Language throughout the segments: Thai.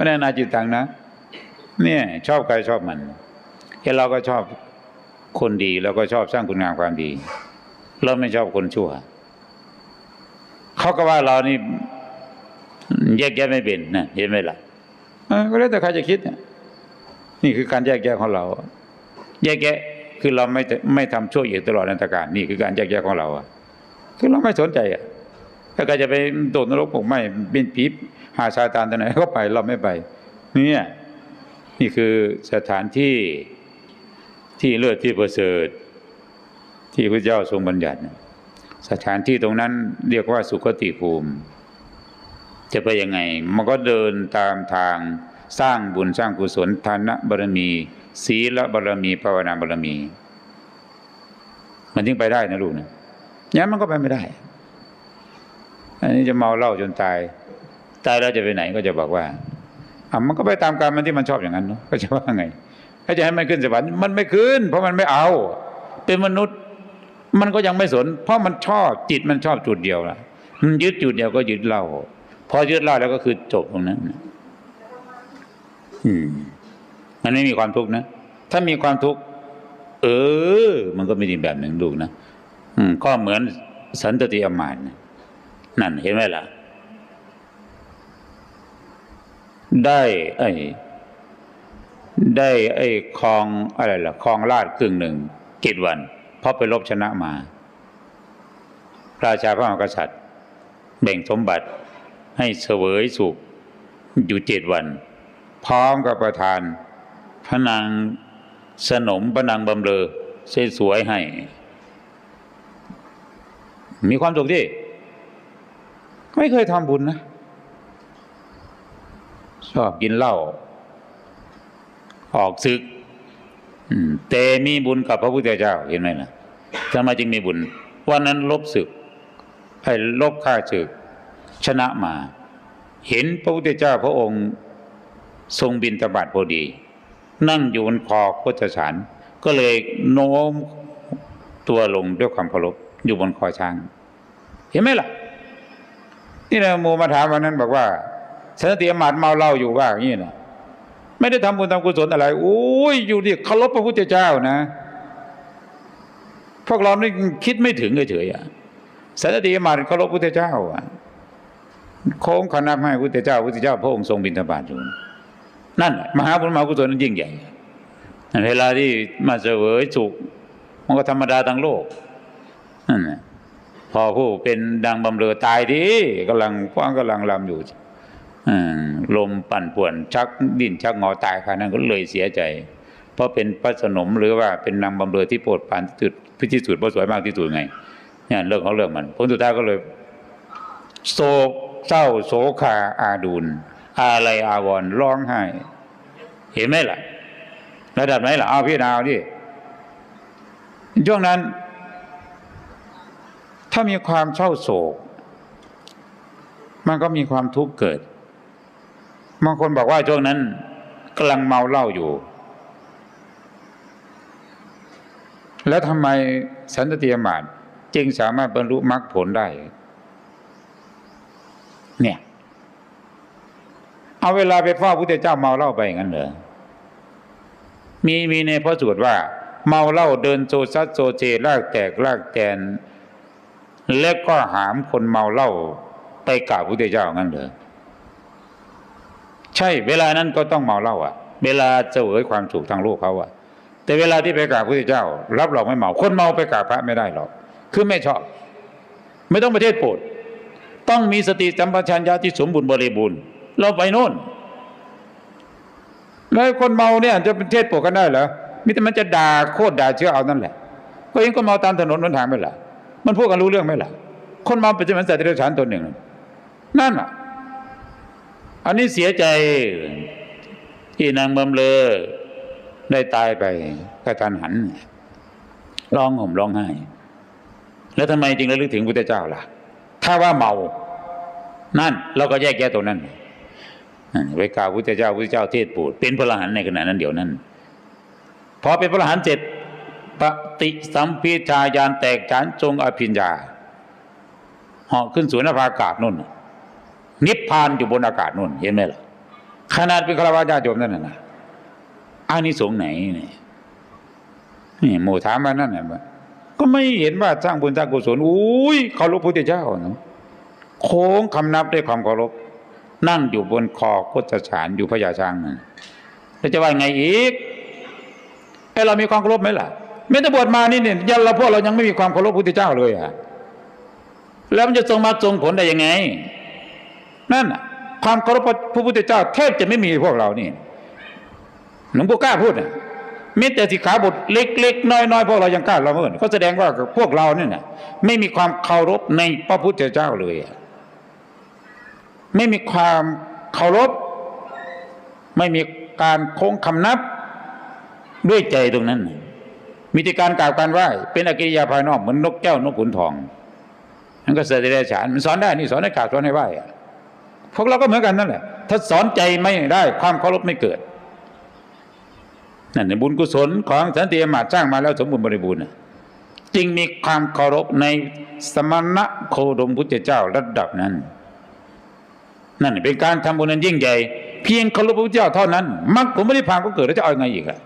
ไม่ได้นาจิตตังนะ เนี่ยชอบใครชอบมันเห็นเราก็ชอบคนดีเราก็ชอบสร้างคุณงามความดี เราไม่ชอบคนชั่ว เขาก็ว่าเรานี่แยกแยะไม่เป็นนะเห็นไหมล่ะก็แล้วแต่ใครจะคิดนี่คือการแยกแยะของเรา แยกแยะคือเราไม่ไม่ทำชั่วอยู่ตลอดนันตการนี่คือการแยกแยะของเราอะคือเราไม่สนใจอะถ้าใครจะไปโดดนรกผมไม่เป็นผี หาซาตานตัวไหนก็ไปเราไม่ไป เนี่ยนี่คือสถานที่ที่เลิศที่ประเสริฐ ที่พระเจ้าทรงบัญญัติ สถานที่ตรงนั้นเรียกว่าสุคติภูมิ จะไปยังไง มันก็เดินตามทางสร้างบุญสร้างกุศลทานบารมี ศีลบารมีภาวนาบารมี มันยิ่งไปได้นะลูกนะงั้นมันก็ไปไม่ได้ อันนี้จะเมาเหล้าจนตาย ตายแล้วจะไปไหนก็จะบอกว่าอะมันก็ไปตามการมันที่มันชอบอย่างนั้นเนาะก็จะว่าไงถ้าจะให้มันขึ้นสวรรค์มันไม่ขึ้น เพราะมันไม่เอา เป็นมนุษย์ มันก็ยังไม่สน เพราะมันชอบจิตมันชอบจุดเดียวล่ะมันยึดจุดเดียวก็ยึดเล้าพอยึดเล้าแล้วก็คือจบตรงนั้นอืมมันไม่มีความทุกข์นะถ้ามีความทุกข์เออ มันก็ไม่ดีแบบหนึ่งลูกนะอืมก็เหมือนสันตติอมานนั่นเห็นไหมล่ะ ได้ไอ้ได้ไอ้คลองอะไรล่ะคลองลาดครึ่งหนึ่งเจ็ดวัน เพราะไปรบชนะมา ราชาพระมหากษัตริย์แบ่งสมบัติให้เสวยสุขอยู่เจ็ดวัน พร้อมกับประทานพระนางสนมพระนางบำเรอสวยๆให้ มีความสุขที่ ไม่เคยทำบุญนะ ชอบกินเหล้าออกศึกอืมแต่มีบุญกับพระพุทธเจ้าเห็นไหมล่ะทำไมจึงมีบุญวันนั้นลบศึกไอ้ลบข้าศึก ชนะมา เห็นพระพุทธเจ้าพระองค์ทรงบินตบาทพอดี นั่งอยู่บนคอโคจสารก็เลยโน้มตัวลงด้วยความเคารพอยู่บนคอช้าง เห็นไหมล่ะ นี่นะโมมาถามวันนั้นบอกว่า สันติอมาตย์เมาเหล้าอยู่ว่าอย่างนี้นะไม่ได้ทำบุญทำกุศลอะไรโอ้ยอยู่ดิเคารพพระพุทธเจ้านะ พวกเรานี่คิดไม่ถึงเฉยๆอะสันติอมาเคารพพระพุทธเจ้าอะโค้งขนับให้พระพุทธเจ้าพระพุทธเจ้าพระองค์ทรงบิณฑบาตอยู่นั่นมหาบุญมหากุศลนั้นยิ่งใหญ่เวลาที่มาเสวยสุขมันก็ธรรมดาทั้งโลกนั่นพอผู้เป็นดังบำเรอตายดีกำลังฟังกำลังลำอยู่ ลมปั่นป่วนชักดิ้นชักงอตายค่ะนั้นก็เลยเสียใจ เพราะเป็นพระสนมหรือว่าเป็นนางบำเรอที่โปรดปานที่สุดพิที่สุดเพราะสวยมากที่สุดไงเนี่ยเรื่องของเรื่องมันผลสุดท้ายก็เลยโศกเศร้าโศคาอาดูลอะไรอาวรร้องไห้ เห็นไหมล่ะระดับไหนล่ะเอาพี่นาวดิช่วงนั้น ถ้ามีความเศร้าโศก มันก็มีความทุกข์เกิด บางคนบอกว่าช่วงนั้นกำลังเมาเหล้าอยู่ แล้วทำไมสันตติยมาตจึงสามารถบรรลุมรรคผลได้ เนี่ย เอาเวลาไปเฝ้าพุทธเจ้าเมาเหล้าไปอย่างนั้นเหรอมีมีในพระสูตรว่า เมาเหล้าเดินโซซัดโซเจลากแตกลากแตนแล้วก็หามคนเมาเหล้าไปกราบพุทธเจ้างั้นเหรอ ใช่ เวลานั้นก็ต้องเมาเหล้าอะ เวลาเสวยความสุขทางโลกเขาอะ แต่เวลาที่ไปกราบพุทธเจ้า รับรองไม่เมา คนเมาไปกราบพระไม่ได้หรอก คือไม่ชอบ ไม่ต้องประเทศโปรดต้องมีสติสัมปชัญญะที่สมบูรณ์บริบูรณ์ เราไปโน่นแล้วคนเมาเนี่ยจะเป็นเทศโปรดกันได้เหรอมิแต่มันจะด่าโคตรด่าเชื่อเอานั่นแหละ ก็เองก็เมาตามถนนบนทางไปล่ะมันพูดกันรู้เรื่องไหมล่ะคนเมาเป็นเหมือนสัตว์เดรัจฉานตัวหนึ่ง นั่นอะ อันนี้เสียใจที่นางบำเลอได้ตายไปกระทันหันร้องห่มร้องไห้ แล้วทำไมจึงระลึกถึงพุทธเจ้าล่ะ ถ้าว่าเมา นั่น เราก็แยกแยะตรงนั้นไปกล่าวพุทธเจ้าพุทธเจ้าเทศปรดเป็นพระรหันในขณะนั้นเดี๋ยวนั้นพอเป็นพระรหันเสร็จปฏิสัมพิทายานแตกฉานจงอภิญญาเหาะขึ้นสู่นภาอากาศนู่น นิพพานอยู่บนอากาศนู่นเห็นไหมล่ะ ขนาดเป็นฆราวาสญาติโยมนั่นน่ะอานิสงส์ไหนเนี่ยนี่โมถามมานั่นน่ะก็ไม่เห็นว่าสร้างบุญสร้างกุศลอุ้ยเคารพพระพุทธเจ้าเนาะโค้งคำนับด้วยความเคารพนั่งอยู่บนคอโคตรสารอยู่พญาช้างนั่นแล้วจะว่าไงอีกไอเรามีความเคารพไหมล่ะไม่ได้บวชมานี่เนี่ยยันเราพวกเรายังไม่มีความเคารพพุทธเจ้าเลยอะแล้วมันจะทรงมาทรงผลได้ยังไง นั่นความเคารพพระพุทธเจ้าแทบจะไม่มีพวกเรานี่หลวงปู่กล้าพูดน่ะมิแต่สิกขาบทเล็กๆ น้อยๆ พวกเรายังกล้าละเมิดก็แสดงว่าพวกเราเนี่ยนะไม่มีความเคารพในพระพุทธเจ้าเลย ไม่มีความเคารพ ไม่มีการโค้งคำนับด้วยใจตรงนั้น มีแต่การกล่าวการไหว้เป็นอกิริยาภายนอกเหมือนนกแก้วนกขุนทองมันก็เสด็จได้ฉานมันสอนได้นี่สอนให้กราบสอนให้ไหว้อะ พวกเราก็เหมือนกันนั่นแหละ ถ้าสอนใจไม่ได้ ความเคารพไม่เกิดนั่นในบุญกุศลของสันติอมาตสร้างมาแล้วสมบูรณ์บริบูรณ์น่ะจึงมีความเคารพในสมณะโคดมพุทธเจ้าระดับนั้น นั่นเป็นการทำบุญนั้นยิ่งใหญ่ เพียงเคารพพระพุทธเจ้าเท่านั้นมรรคผลไม่ได้พานก็เกิดแล้วจะเอายังไงอีกอะ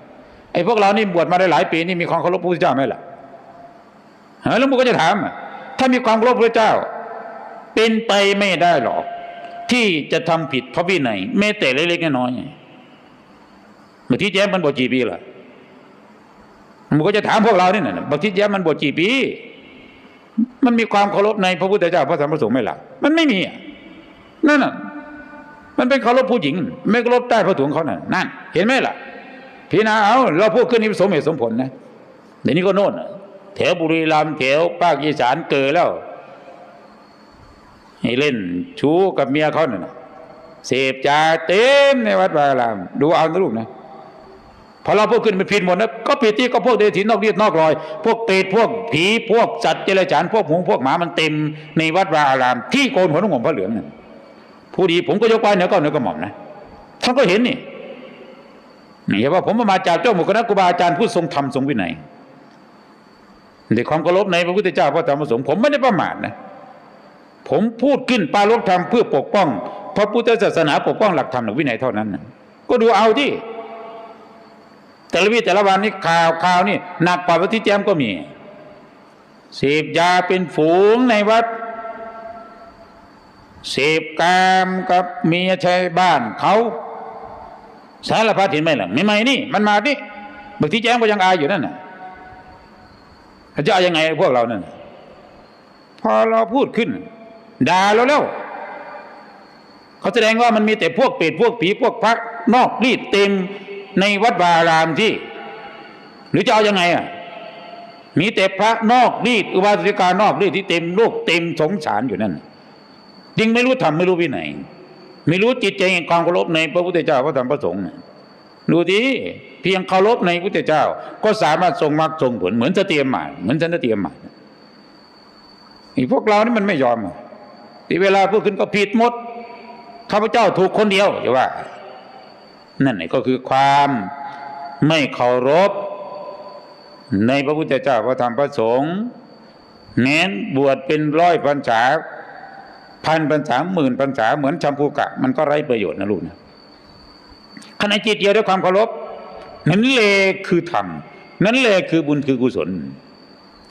ไอ้พวกเรานี่บวชมาได้หลายปีนี่มีความเคารพพระพุทธเจ้าไหมล่ะหลวงปู่ก็จะถามถ้ามีความเคารพพระเจ้า เป็นไปไม่ได้หรอก ที่จะทำผิดพระวินัยแม้แต่เล็กๆน้อยๆเมื่อที่แย้มมันบวชกี่ปีล่ะมันก็จะถามพวกเราเนี่ยนะบักทิแย้มมันบวชกี่ปี มันมีความเคารพในพระพุทธเจ้าพระธรรมพระสงฆ์ไหมล่ะมันไม่มีนั่นน่ะมันเป็นเคารพผู้หญิง ไม่เคารพใต้พระถุงเขานั่นนั่น เห็นไหมล่ะพี่นาเอาเราพูดขึ้นนี่สมเหตุสมผลนะเดี๋ยวนี้ก็โน่นแถวบุรีรัมย์แถวภาคอีสานเกิดแล้ว ให้เล่นชู้กับเมียเขาเนี่ยเสพจาเต็มในวัดวาอาราม ดูเอานะลูกนะพอเราพูดขึ้นไปผิดหมดนะก็ผิดที่ก็พวกเดรัจฉีนอกเรียดนอกรอย พวกเปรตพวกผีพวกสัตว์เจริญฉานพวกหมูพวกหมามันเต็มในวัดวาอาราม ที่โกนหัวนุ่งห่มพระเหลืองนั่นผู้ดีผมก็ยกไว้เหนือก็เหนือกระหม่อมนะท่านก็เห็นนี่นี่ว่าผมมาจากเจ้าหมู่คณะครูบาอาจารย์ผู้ทรงธรรมทรงวินัยในความเคารพในพระพุทธเจ้าพระธรรมพระสงฆ์ผมไม่ได้ประมาทนะ ผมพูดขึ้นปารบธรรมเพื่อปกป้อง พระพุทธศาสนาปกป้องหลักธรรมหลักวินัยเท่านั้น ก็ดูเอาที่แต่ละวิแต่ละวันนี้ข่าวข่าวนี่หนักกว่าพรที่แจมก็มีเสพยาเป็นฝูงในวัดเสพกามกับเมียชายบ้านเขาสารพัดเห็นไหมล่ะไม่ไม่นี่ มันมาดิบางทีแจ้งก็ยังอายอยู่นั่นน่ะจะเอายังไงพวกเรานั่นพอเราพูดขึ้น ด่าเราแล้วเขาแสดงว่ามันมีแต่พวกเปรตพวกผีพวกพระนอกรีดเต็มในวัดวาอารามที่ หรือจะเอาอยังไงอะมีแต่พระนอกรีดอุบาสิกานอกรีดที่เต็มโลกเต็มสงสารอยู่นั่นจึงไม่รู้ทำไม่รู้วินัยไม่รู้จิตใจแห่งความเคารพในพระพุทธเจ้าพระธรรมพระสงฆ์ดูดิเพียงเคารพในพระพุทธเจ้า ก็สามารถทรงมรรคทรงผลเหมือนสเตรียมหมายเหมือนสันเตรียมหมายไอ้พวกเรานี่มันไม่ยอม ที่เวลาพูดขึ้นก็ผิดหมดข้าพเจ้าถูกคนเดียวอย่าว่า นั่นก็คือความไม่เคารพ ในพระพุทธเจ้าพระธรรมพระสงฆ์แม้นบวชเป็นร้อยพรรษาพันพรรษาหมื่นพรรษาเหมือนชัมพูกะ มันก็ไร้ประโยชน์นะลูกนะขณะจิตเดียวด้วยความเคารพนั่นเลยคือธรรมนั่นเลยคือบุญคือกุศล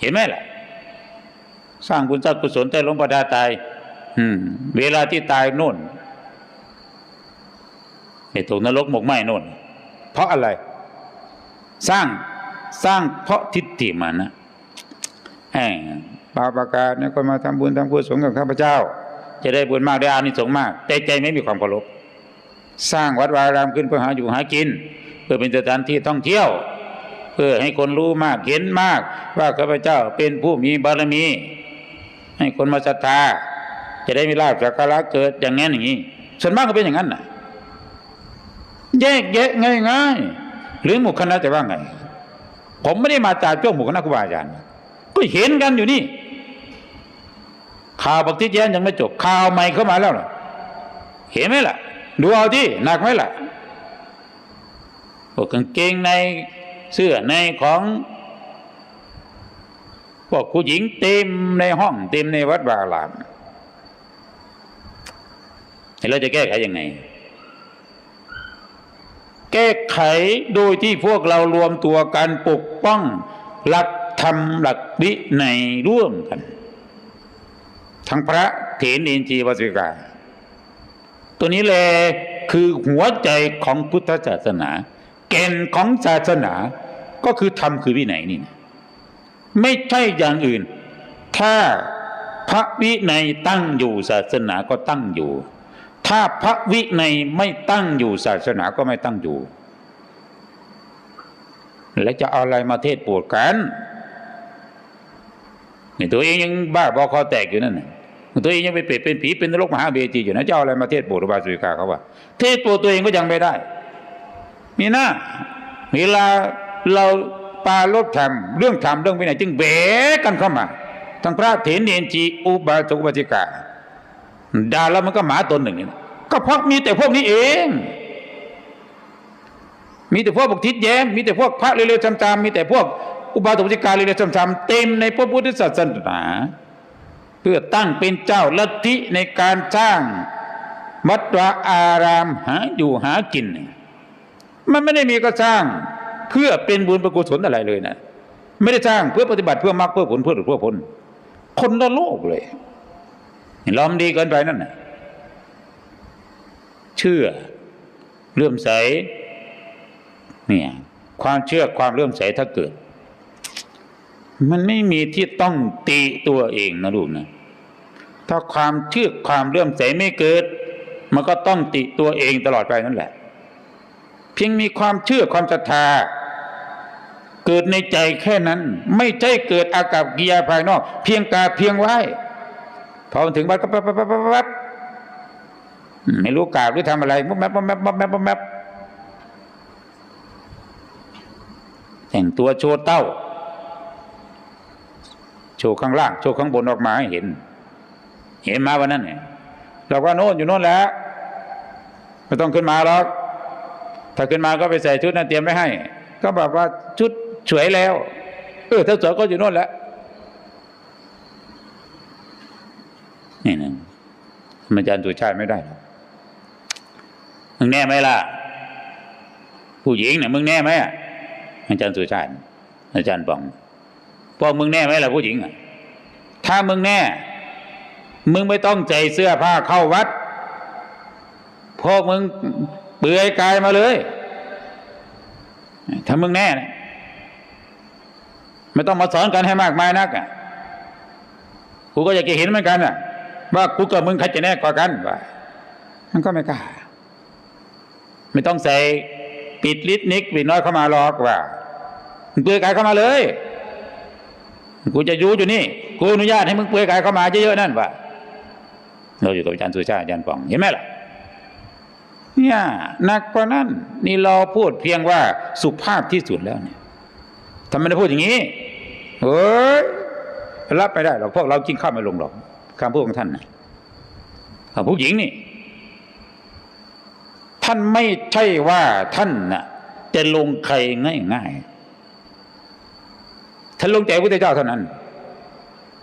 เห็นไหมล่ะ สร้างบุญสร้างกุศลแต่ลวงพ่อดาตาย เวลาที่ตายโน่นไปตกนรกหมกไหมโน่น เพราะอะไร สร้างสร้างเพราะทิฏฐิมานะแหมบาปประกาศเนี่ยก็มาทำบุญทำกุศลกับข้าพเจ้า จะได้บุญมากได้อานิสงส์มาก แต่ใจไม่มีความเคารพสร้างวัดวารามขึ้นเพื่อหาอยู่หากิน เพื่อเป็นสถานที่ท่องเที่ยว เพื่อให้คนรู้มากเห็นมาก ว่าข้าพเจ้าเป็นผู้มีบารมี ให้คนมาศรัทธา จะได้มีลาภสักการะเกิดอย่างนั้นอย่างนี้ส่วนมากก็เป็นอย่างนั้นนะแยกแยะง่ายๆหรือหมู่คณะจะว่าไง ผมไม่ได้มาจากเจ้าหมู่คณะครูบาอาจารย์ก็เห็นกันอยู่นี่ ข่าวบักทิศแย้นยังไม่จบ ข่าวใหม่เข้ามาแล้วล่ะ เห็นไหมล่ะ ดูเอาที่หนักไหมล่ะพวกกางเกงในเสื้อในของพวกผู้หญิงเต็มในห้องเต็มในวัดวาอาราม เราจะแก้ไขยังไง แก้ไขโดยที่พวกเรารวมตัวกันปกป้อง หลักธรรมหลักวิในร่วมกัน ทั้งพระเถรเนนจีวสิกา ตัวนี้แหละคือหัวใจของพุทธศาสนา แก่นของศาสนาก็คือธรรมคือวินัยนี่นะไม่ใช่อย่างอื่น ถ้าพระวินัยตั้งอยู่ศาสนาก็ตั้งอยู่ ถ้าพระวินัยไม่ตั้งอยู่ศาสนาก็ไม่ตั้งอยู่ แล้วจะเอาอะไรมาเทศปรดกันนี่ตัวเองยังบ้าบอคอแตกอยู่นั่นตัวเองยังไปเป็ดเป็นผีเป็นนรกมหาเบจีอยู่นะจะเอาอะไรมาเทศปรดอุบาสิกาเขาว่า เทศปรดตัวเองก็ยังไม่ได้ มีหน้าเวลาเราปาลบธรรมเรื่องธรรมเรื่องวินัยจึงแบกันเข้ามาทั้งพระเถรเนนจีอุบาสกอุบาสิกา ด่าแล้วมันก็หมาตนหนึ่งนี่ก็เพราะมีแต่พวกนี้เอง มีแต่พวกบกทิศแย้มมีแต่พวกพระเร็วๆจำๆมีแต่พวกอุบาสกอุบาสิกาเร็วๆจำๆเต็มในพระพุทธศาสนาเพื่อตั้งเป็นเจ้าลัทธิในการสร้างวัดวาอารามหาอยู่หากิน มันไม่ได้มีก็สร้างเพื่อเป็นบุญประกุศลอะไรเลยนะ ไม่ได้สร้างเพื่อปฏิบัติเพื่อมรรคเพื่อผลเพื่อหลุดเพื่อพ้นคนละโลกเลย ลอมดีเกินไปนั่นนะเชื่อเลื่อมใสเนี่ยความเชื่อความเลื่อมใสถ้าเกิด มันไม่มีที่ต้องตีตัวเองนะลูกนะถ้าความเชื่อความเลื่อมใสไม่เกิด มันก็ต้องติตัวเองตลอดไปนั่นแหละ เพียงมีความเชื่อความศรัทธาเกิดในใจแค่นั้น ไม่ใช่เกิดอากับกิยาภายนอก เพียงกาเพียงไหว พอมันถึงวัดก็ปั๊บปั๊บปั๊บปั๊บไม่รู้กราบหรือทำอะไรมุบแมบมุบแมบมุบแมบมุบแมบแต่งตัวโชว์เต้า โชว์ข้างล่าง โชว์ข้างบนออกมาให้เห็น เห็นมาวันนั้นเนี่ยเราก็โน่นอยู่โน่นแล้วไม่ต้องขึ้นมาหรอกถ้าขึ้นมาก็ไปใส่ชุดนั้นเตรียมไว้ให้ ก็แบบว่าชุดสวยแล้ว เออถ้าสวยก็อยู่โน่นแล้วนี่นึง อาจารย์สุชาติไม่ได้หรอกมึงแน่ไหมล่ะ ผู้หญิงเนี่ยมึงแน่ไหมอาจารย์สุชาติ อาจารย์ปองพวกมึงแน่ไหมล่ะผู้หญิงอะถ้ามึงแน่ มึงไม่ต้องใจเสื้อผ้าเข้าวัดพวกมึงเปลือยกายมาเลย ถ้ามึงแน่นะไม่ต้องมาสอนกันให้มากมายนักอะกูก็อยากจะเห็นเหมือนกันอะ ว่ากูกับมึงใครจะแน่กว่ากันว่ามันก็ไม่กล้า ไม่ต้องใส่ปิดลิดนิกปิดน้อยเข้ามาหรอกว่ามึงเปลือยกายเข้ามาเลย กูจะยู่อยู่นี่กูอนุญาตให้มึงเปลือยกายเข้ามาเยอะๆนั่นวะเราอยู่กับอาจารย์สุชาติอาจารย์ปองเห็นไหมล่ะเนี่ยหนักกว่านั้น นี่เราพูดเพียงว่าสุภาพที่สุดแล้วเนี่ยทำไมไม่ได้พูดอย่างนี้เฮ้ยรับไม่ได้หรอกพวกเรากินข้าวไม่ลงหรอก คำพูดของท่านนะคำผู้หญิงนี่ ท่านไม่ใช่ว่าท่านน่ะจะลงใครง่ายๆท่านลงใจพระพุทธเจ้าเท่านั้น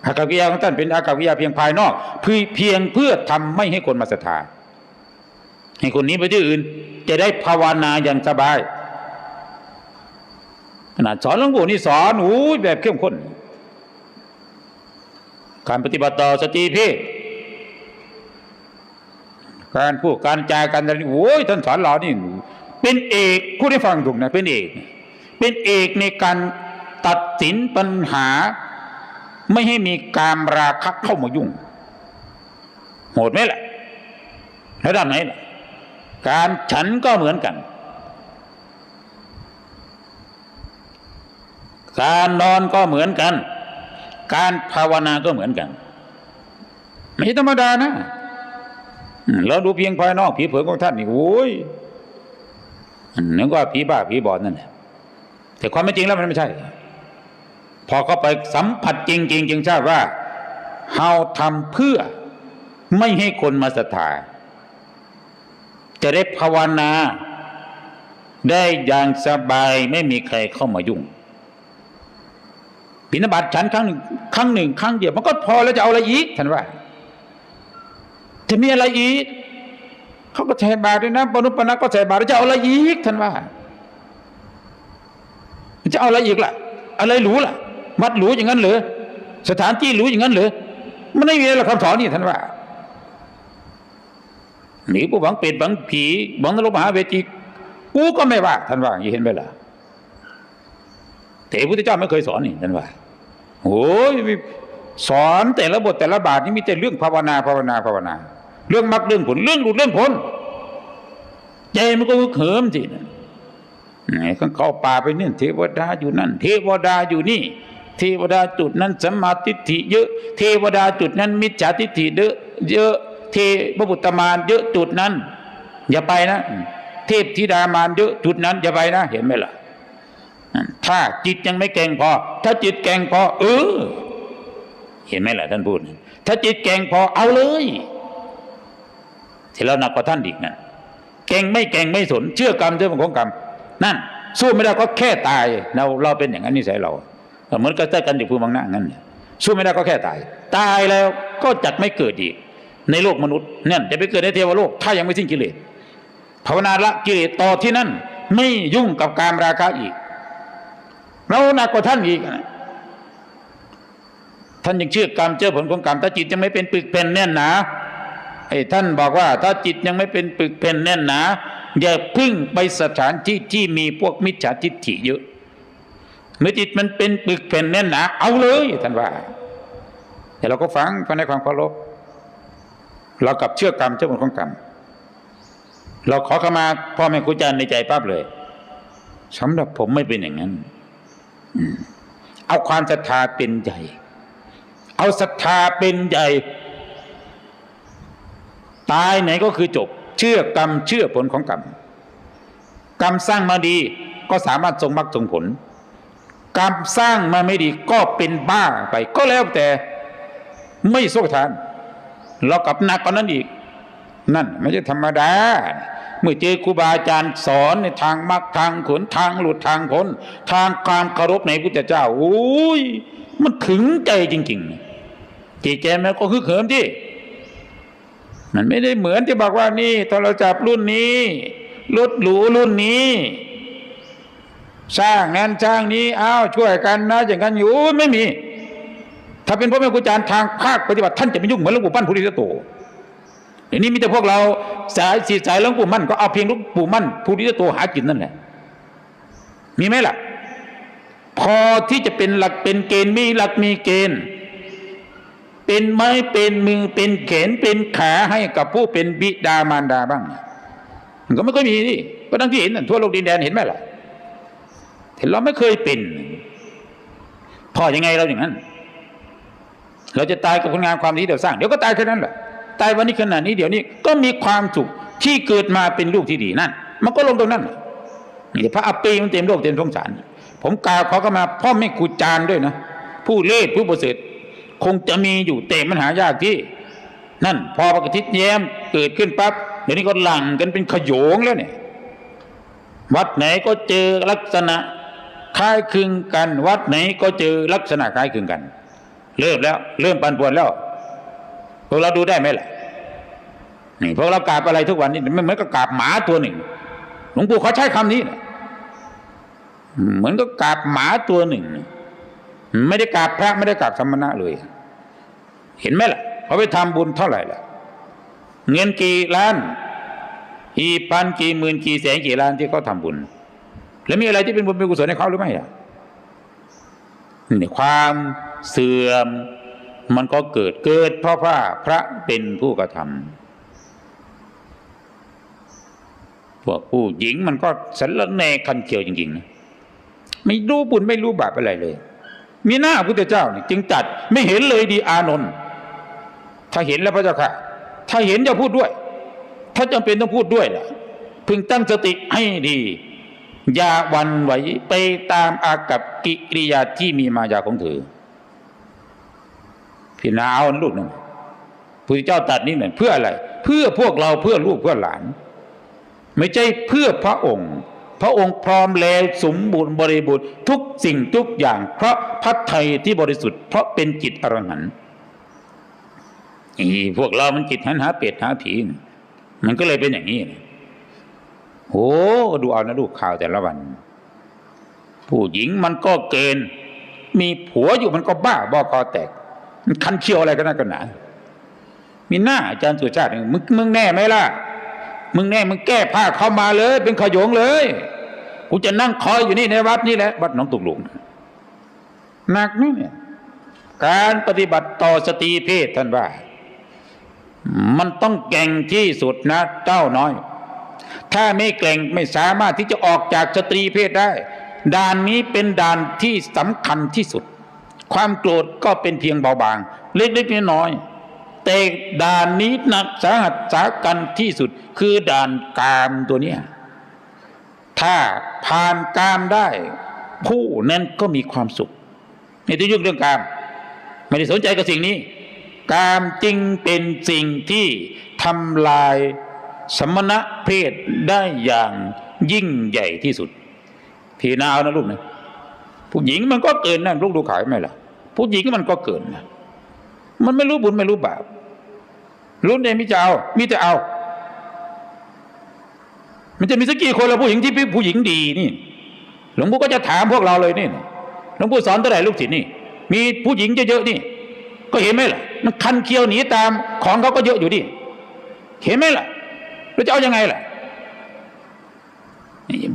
อากับกิยาของท่านเป็นอากับกิยาเพียงภายนอกเพื่อเพียงเพื่อทำไม่ให้คนมาศรัทธาให้คนนี้ไปที่อื่น จะได้ภาวนาอย่างสบายขนาดสอนหลวงปู่นี่สอนโอ้ยแบบเข้มข้น การปฏิบัติต่อสติเพศการพูดการจาการอะไรนี่โอ้ยท่านสอนเรานี่เป็นเอกพูดให้ฟังถูกนะเป็นเอก เป็นเอกในการตัดสินปัญหา ไม่ให้มีการราคะเข้ามายุ่งโหดไหมล่ะระดับไหนล่ะการฉันก็เหมือนกัน การนอนก็เหมือนกัน การภาวนาก็เหมือนกัน ไม่ธรรมดานะเราดูเพียงภายนอกผีเผยของท่านนี่โอ้ยนึกว่าผีบ้าผีบอดนั่นแหละแต่ความเป็นจริงแล้วมันไม่ใช่ พอเขาไปสัมผัสจริงจริงจึงทราบว่าเฮาทำเพื่อไม่ให้คนมาศรัทธาจะได้ภาวนา ได้อย่างสบายไม่มีใครเข้ามายุ่ง บิณฑบาตฉันครั้งหนึ่งครั้งหนึ่งครั้งเดียวมันก็พอแล้วจะเอาอะไรอีกท่านว่า จะมีอะไรอีกเขาก็ใช้บาตรด้วยนะปนุปนะก็ใส่บาตรจะเอาอะไรอีกท่านว่าจะเอาอะไรอีกล่ะ อะไรหรูล่ะวัดหรูอย่างนั้นหรือสถานที่หรูอย่างนั้นหรือมันไม่มีหลักคำสอนนี่ท่านว่าหนีผู้หวังเป็ดหวังผีหวังนรกมหาเวทีกูก็ไม่ว่าท่านว่าอย่างนี้เห็นไหมล่ะแต่พระพุทธเจ้าไม่เคยสอนนี่ท่านว่า โอ้ยสอนแต่ละบทแต่ละบาทนี่มีแต่เรื่องภาวนาภาวนาภาวนา เรื่องมรรคเรื่องผลเรื่องหลุดเรื่องพ้นใจมันก็เหิมสินะไหนก็เข้าป่าไปนี่เทวดาอยู่นั่น เทวดาอยู่นี่ เทวดาจุดนั้นสัมมาทิฏฐิเยอะ เทวดาจุดนั้นมิจฉาทิฏฐิเยอะเยอะเทพบุตรมารเยอะจุดนั้น อย่าไปนะ เทพธิดามารเยอะจุดนั้นอย่าไปนะ เห็นไหมล่ะ ถ้าจิตยังไม่แก่งพอ ถ้าจิตแก่งพอ เออ เห็นไหมล่ะท่านพูด ถ้าจิตแก่งพอเอาเลยที่เราหนักกว่าท่านอีกนะเก่งไม่เก่งไม่สน เชื่อกรรมเชื่อของกรรม นั่น สู้ไม่ได้ก็แค่ตาย เราเราเป็นอย่างนั้นนิสัยเราเหมือนกับเต้กันอยู่ภูมิมังหน้างั้นเนี่ยสู้ไม่ได้ก็แค่ตาย ตายแล้วก็จัดไม่เกิดอีก ในโลกมนุษย์เนั่นจะไปเกิดในเทวโลก ถ้ายังไม่สิ้นกิเลสภาวนาละกิเลสต่อที่นั่น ไม่ยุ่งกับการราคะอีก เราหนักกว่าท่านอีกท่านยังเชื่อกรรมเชื่อผลของกรรมถ้าจิตยังไม่เป็นปึกเป็นแน่นหนาไอ้ท่านบอกว่า ถ้าจิตยังไม่เป็นปึกเป็นแน่นหนาอย่าพึ่งไปสถานที่ที่มีพวกมิจฉาทิฏฐิเยอะเมื่อจิตมันเป็นปึกเป็นแน่นหนาเอาเลยท่านว่าแต่เราก็ฟังฟังในความเคารพเรากับเชื่อกรรมเชื่อผลของกรรมเราขอขมาพ่อแม่ครูอาจารย์ในใจปั๊บเลยสำหรับผมไม่เป็นอย่างนั้น เอาความศรัทธาเป็นใหญ่ เอาศรัทธาเป็นใหญ่ ตายไหนก็คือจบ เชื่อกรรมเชื่อผลของกรรม กรรมสร้างมาดีก็สามารถทรงมรรคทรงผล กรรมสร้างมาไม่ดีก็เป็นบ้าไป ก็แล้วแต่ไม่สู้ทานเรากลับหนักกว่านั้นอีก นั่นไม่ใช่ธรรมดา เมื่อเจอครูบาอาจารย์สอนในทางมรรคทางขนทางหลุดทางพ้นทางความเคารพในพุทธเจ้าโอ้ยมันถึงใจจริงๆจิตใจมันก็คือเขิมที่ มันไม่ได้เหมือนที่บอกว่านี่โทรศัพท์รุ่นนี้รถหรูรุ่นนี้ สร้างงานสร้างนี้อ้าวช่วยกันนะอย่างนั้นอยู่ไม่มี ถ้าเป็นพ่อแม่ครูอาจารย์ทางภาคปฏิบัติท่านจะไม่ยุ่งเหมือนหลวงปู่ปั้นภูริทัตโต เดี๋ยวนี้มีแต่พวกเราสายสีสายหลวงปู่มั่นก็เอาเพียงหลวงปู่มั่นภูริทัตโตหากินนั่นแหละมีไหมล่ะ พอที่จะเป็นหลักเป็นเกณฑ์มีหลักมีเกณฑ์ เป็นไม้เป็นมือเป็นแขนเป็นขาให้กับผู้เป็นบิดามารดาบ้างมันก็ไม่ค่อยมีนี่ก็ทั้งที่เห็นทั่วโลกดินแดนเห็นไหมล่ะเห็นเราไม่เคยเป็นพอยังไงเราอย่างนั้น เราจะตายกับผลงานความดีเดี๋ยวสร้างเดี๋ยวก็ตายแค่นั้นแหละ ตายวันนี้ขนาดนี้เดี๋ยวนี้ก็มีความสุขที่เกิดมาเป็นลูกที่ดีนั่น มันก็ลงตรงนั้นนี่พระอัปปีมันเต็มโลกเต็มสงสาร ผมกล่าวขอเข้ามาพ่อไม่ครูจานด้วยนะผู้เล่ผู้ประเสริฐคงจะมีอยู่แต่มันหายากที่ นั่น พอประกทิศแย้มเกิดขึ้นปั๊บเดี๋ยวนี้ก็หลั่งกันเป็นขโยงแล้วเนี่ยวัดไหนก็เจอลักษณะคล้ายคลึงกัน วัดไหนก็เจอลักษณะคล้ายคลึงกัน เริ่มแล้ว เริ่มปันป่วนแล้ว พวกเราดูได้ไหมล่ะนี่พวกเรากราบอะไรทุกวันนี้ไม่เหมือนกับกราบหมาตัวหนึ่งหลวงปู่เขาใช้คำนี้นะเหมือนกับกราบหมาตัวหนึ่ง ไม่ได้กราบพระไม่ได้กราบสมณะเลย เห็นไหมล่ะเขาไปทำบุญเท่าไหร่ล่ะ เงินกี่ล้านกี่พันกี่หมื่นกี่แสนกี่ล้านที่เขาทำบุญ แล้วมีอะไรที่เป็นบุญเป็นกุศลให้เขาหรือไม่อะนี่ความเสื่อม มันก็เกิดเกิดเพราะว่าพระเป็นผู้กระทำพวกผู้หญิงมันก็สันละแนคันเขียวจริงๆนะไม่รู้บุญไม่รู้บาปอะไรเลย มีหน้าพุทธเจ้านี่จึงจัดไม่เห็นเลยดีอานนท์ถ้าเห็นแล้วพระเจ้าค่ะ ถ้าเห็นจะพูดด้วย ถ้าจำเป็นต้องพูดด้วยล่ะพึงตั้งสติให้ดีอย่าวันไหวไปตามอากับกิริยาที่มีมายาของเธอ พี่นาเอาลูกหนึ่งพระเจ้าตัดนี้เนี่ยเพื่ออะไร เพื่อพวกเราเพื่อลูกเพื่อหลาน ไม่ใช่เพื่อพระองค์ พระองค์พร้อมแล้วสมบูรณ์บริบูรณ์ทุกสิ่งทุกอย่าง เพราะพระไทยที่บริสุทธิ์เพราะเป็นจิตอรหันต์อีพวกเรามันจิตหันหาเป็ดหาผีมันก็เลยเป็นอย่างนี้โอ้ดูเอานะลูกข่าวแต่ละวัน ผู้หญิงมันก็เกณฑ์มีผัวอยู่มันก็บ้าบอคอแตก คันเคียวอะไรกันนักกันหนามีหน้าอาจารย์สุชาติมึงมึงแน่ไหมล่ะ มึงแน่มึงแก้ผ้าเข้ามาเลย เป็นขยงเลยกูจะนั่งคอยอยู่นี่ในวัดนี่แหละวัดหนองตุกหลวงหนักนะเนี่ยการปฏิบัติต่อสตรีเพศท่านว่า มันต้องแก่งที่สุดนะเจ้าน้อย ถ้าไม่เก่งไม่สามารถที่จะออกจากสตรีเพศได้ ด่านนี้เป็นด่านที่สำคัญที่สุด ความโกรธก็เป็นเพียงเบาบาง เล็กๆน้อยๆแต่ด่านนี้หนักสาหัสสากันที่สุด คือด่านกามตัวเนี้ยถ้าผ่านกามได้ ผู้นั้นก็มีความสุขในี่ยุ่งเรื่องกาม ไม่ได้สนใจกับสิ่งนี้ กามจริงเป็นสิ่งที่ทำลายสมณะเพศได้อย่างยิ่งใหญ่ที่สุดพี่นาเอานะลูกนะผู้หญิงมันก็เกินนะลูกดูขายไหมล่ะ ผู้หญิงมันก็เกินมันไม่รู้บุญไม่รู้บาปรู้เนี่ยมิจะเอามิจะเอา มันจะมีสักกี่คนละผู้หญิงที่ผู้หญิงดีนี่ หลวงปู่ก็จะถามพวกเราเลยนี่หลวงปู่สอนเท่าไหร่ลูกศิษย์นี่ มีผู้หญิงเยอะๆนี่ ก็เห็นไหมล่ะ มันคันเคียวหนีตามของเขาก็เยอะอยู่ดิเห็นไหมล่ะเราจะเอายังไงล่ะ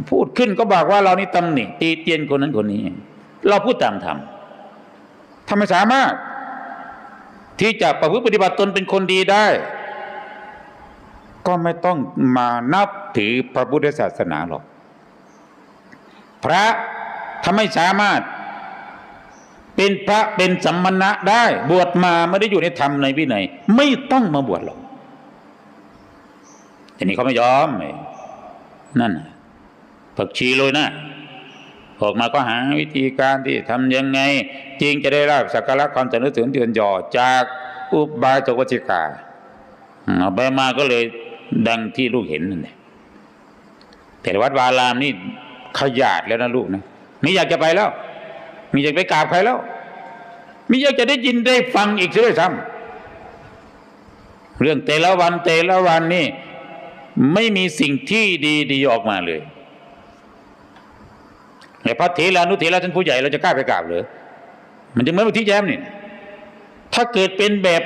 พูดขึ้นก็บอกว่าเรานี่ตำหนิตีเตียนคนนั้นคนนี้ เราพูดตามธรรม ทำไมสามารถ ที่จะประพฤติปฏิบัติตนเป็นคนดีได้ ก็ไม่ต้องมานับถือพระพุทธศาสนาหรอก พระถ้าไม่สามารถ เป็นพระเป็นสัมมณะได้ บวชมาไม่ได้อยู่ในธรรมในวินัยไม่ต้องมาบวชหรอกแต่นี่เขาไม่ยอมนั่นนะผักชีเลยนะ ออกมาก็หาวิธีการที่ทำยังไงจริงจะได้รับสักการะความสรรเสริญเตือนย่อจากอุบายจกวจิกาเอาไปมาก็เลยดังที่ลูกเห็นนั่นแหละแต่วัดวารามนี่ขยาดแล้วนะลูกนะไม่อยากจะไปแล้วไม่อยากไปกราบใครแล้วไม่อยากจะได้ยินได้ฟังอีกด้วยซ้ำเรื่องแต่ละวันแต่ละวันนี่ ไม่มีสิ่งที่ดีๆออกมาเลย แต่พระเถรานุเถระท่านผู้ใหญ่เราจะกล้าไปกราบหรือมันจะเหมือนที่แย้มนี่ถ้าเกิดเป็นแบบ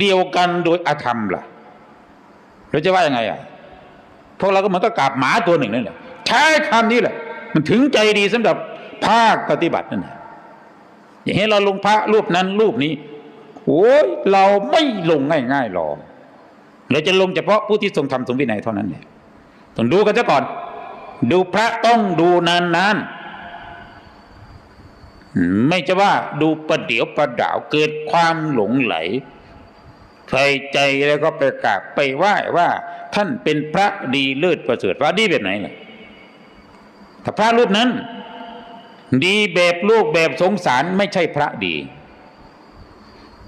เดียวกันโดยอาธรรมล่ะเราจะว่ายังไงอะพวกเราก็เหมือนกับกราบหมาตัวหนึ่งนั่นแหละใช้คำนี้แหละ มันถึงใจดีสำหรับภาคปฏิบัตินั่นแหละอย่างนี้เราลงพระรูปนั้นรูปนี้โอ้ยเราไม่ลงง่ายๆหรอกเราจะลงเฉพาะผู้ที่ทรงธรรมทรงวินัยเท่านั้นแหละต้องดูกันซะก่อน ดูพระต้องดูนานๆ ไม่จะว่าดูประเดี๋ยวประดาวเกิดความหลงไหลใส่ใจแล้วก็ไปกราบไปไหว้ว่า ท่านเป็นพระดีเลิศประเสริฐพระดีแบบไหนล่ะถ้าพระรูปนั้น ดีแบบลูกแบบสงสารไม่ใช่พระดี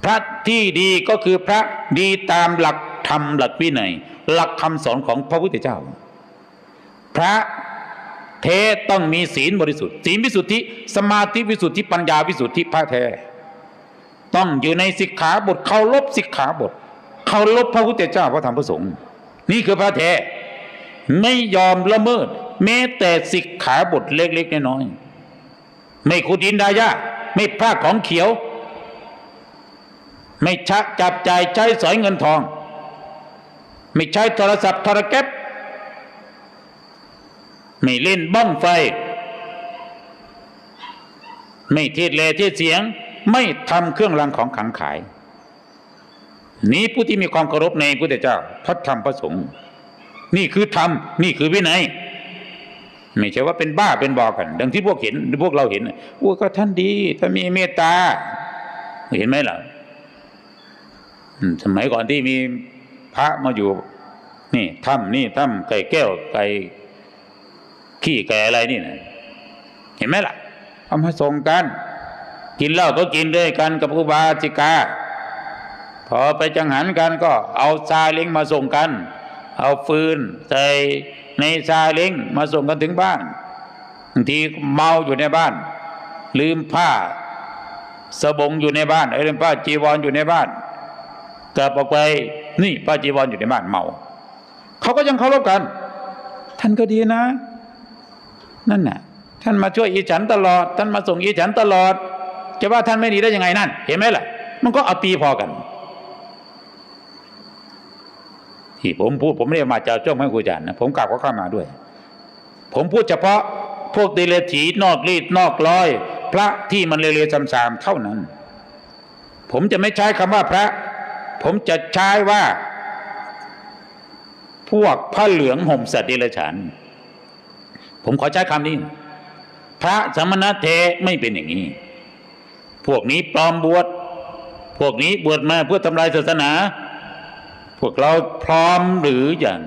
พระที่ดีก็คือพระดีตามหลักธรรมหลักวินัยหลักคำสอนของพระพุทธเจ้า พระ เทต้องมีศีลบริสุทธิ์ศีลวิสุทธิ สมาธิวิสุทธิปัญญาวิสุทธิพระแท้ ต้องอยู่ในสิกขาบทเคารพสิกขาบทเคารพพระพุทธเจ้าพระธรรมพระสงฆ์นี่คือพระแท้ไม่ยอมละเมิด แม้แต่สิกขาบทเล็กๆน้อยๆไม่ขุดดินดายาไม่พลาดของเขียว ไม่ชักจับใจใช้สอยเงินทอง ไม่ใช้โทรศัพท์โทรแก๊ป ไม่เล่นบ้องไฟ ไม่เทศเลเทศเสียง ไม่ทำเครื่องรางของขังขาย นี้ผู้ที่มีความเคารพในพระเจ้าพระธรรมพระสงฆ์นี่คือธรรมนี่คือวินัยไม่ใช่ว่าเป็นบ้าเป็นบอกัน ดังที่พวกเห็นพวกเราเห็นว่าก็ท่านดีท่านมีเมตตา เห็นไหมล่ะสมัยก่อนที่มีพระมาอยู่ นี่ถ้ำนี่ถ้ำไก่แก้วไก่ ขี้ไก่อะไรนี่นะเห็นไหมล่ะเอามาส่งกัน กินเหล้าก็กินด้วยกันกับอุบาสิกา พอไปจังหันกันก็เอาซาเล้งมาส่งกัน เอาฟืนใส่ในซาเล้งมาส่งกันถึงบ้านบางทีเมาอยู่ในบ้าน ลืมผ้าสบงอยู่ในบ้านไอ้ลืมผ้าจีวรออยู่ในบ้านกลับออกไปนี่ผ้าจีวรออยู่ในบ้านเมา เขาก็ยังเคารพกัน ท่านก็ดีนะ นั่นน่ะท่านมาช่วยอีฉันตลอด ท่านมาส่งอีฉันตลอด จะว่าท่านไม่ดีได้ยังไงนั่น เห็นไหมล่ะ มันก็เอาปีพอกัน ที่ผมพูดผมไม่ได้มาจากเจ้าแม่ครูอาจารย์นะผมกลับก็เข้ามาด้วย ผมพูดเฉพาะพวกเดลถีนอกรีดนอกร้อย พระที่มันเลวๆซ้ำๆเท่านั้น ผมจะไม่ใช้คำว่าพระ ผมจะใช้ว่า พวกผ้าเหลืองห่มสัตว์เดรัจฉาน ผมขอใช้คำนี้ พระสมณะเทไม่เป็นอย่างนี้ พวกนี้ปลอมบวชพวกนี้บวชมาเพื่อทำลายศาสนา พวกเราพร้อมหรืออย่าง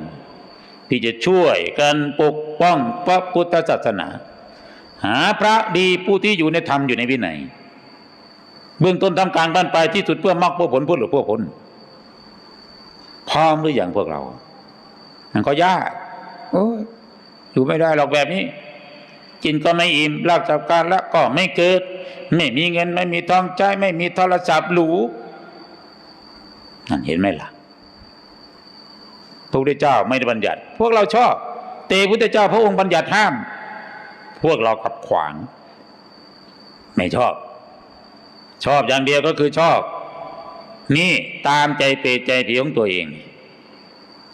ที่จะช่วยกันปกป้องพระพุทธศาสนา หาพระดีผู้ที่อยู่ในธรรมอยู่ในวินัยเบื้องต้นทำกลางบ้านปลายที่สุดเพื่อมรรคเพื่อผลพื่อหลุดเพื่อผลพร้อมหรืออย่างพวกเรา มันก็ยากโอ้ย อยู่ไม่ได้หรอกแบบนี้ กินก็ไม่อิ่มลากจากการละก็ไม่เกิด ไม่มีเงินไม่มีทองใช้ไม่มีโทรศัพท์หรูนั่นเห็นไหมล่ะพระพุทธเจ้าไม่ได้บัญญัติ พวกเราชอบเตพุทธเจ้าพระองค์บัญญัติห้าม พวกเราขับขวาง ไม่ชอบ ชอบอย่างเดียวก็คือชอบ นี่ตามใจเปรตใจผีของตัวเอง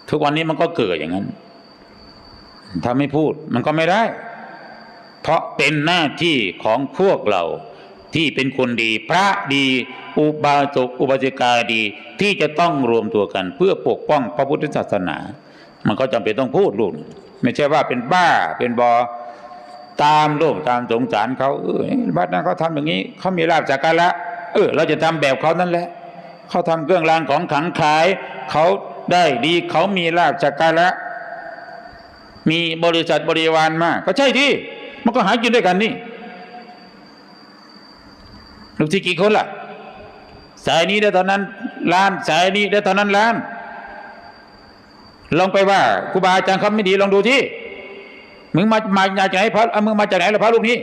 ทุกวันนี้มันก็เกิดอย่างนั้น ถ้าไม่พูดมันก็ไม่ได้ เพราะเป็นหน้าที่ของพวกเราที่เป็นคนดี พระดี อุบาสกอุบาสิกาดีที่จะต้องรวมตัวกัน เพื่อปกป้องพระพุทธศาสนา มันก็จำเป็นต้องพูดลูกไม่ใช่ว่าเป็นบ้าเป็นบอตามโลกตามสงสารเขาเออบ้านนั้นเขาทำอย่างนี้เขามีลาบจากการละเออ เราจะทำแบบเขานั่นแหละ เขาทำเครื่องรางของขลังขาย เขาได้ดีเขามีลาบจากการละ มีบริษัทบริวารมากก็ใช่ที่มันก็หากินด้วยกันนี่ลูกที่กี่คนล่ะ สายนี้ได้ตอนนั้นล้าน สายนี้ได้ตอนนั้นล้าน ลองไปว่าครูบาอาจารย์เขาไม่ดีลองดูที่มึงมามาจากไหนพระอะมึงมาจากไหนล่ะพระลูกนี้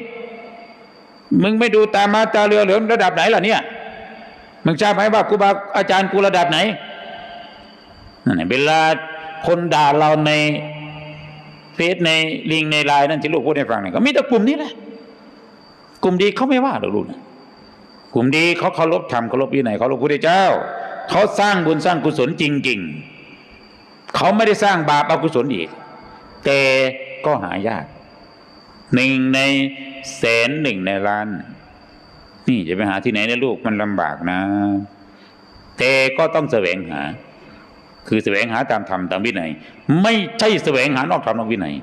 มึงไม่ดูตามาตาเรือเหลืองระดับไหนล่ะเนี่ย มึงทราบไหมว่าครูบาอาจารย์กูระดับไหนนั่นเวลาคนด่าเราใน เฟซในลิงในไลน์นั่นที่ลูกพูดให้ฟังเนี่ยก็มีแต่กลุ่มนี้แหละกลุ่มดีเขาไม่ว่าหรอกลูกนะกลุ่มดีเขาเคารพธรรมเคารพวินัยเคารพพระเจ้า เขาสร้างบุญสร้างกุศลจริง ๆ เขาไม่ได้สร้างบาปอกุศลอีก แต่ก็หายากหนึ่งในแสนหนึ่งในล้าน นี่จะไปหาที่ไหนนะลูกมันลำบากนะ แต่ก็ต้องแสวงหา คือแสวงหาตามธรรมตามวินัย ไม่ใช่แสวงหานอกธรรมนอกวินัย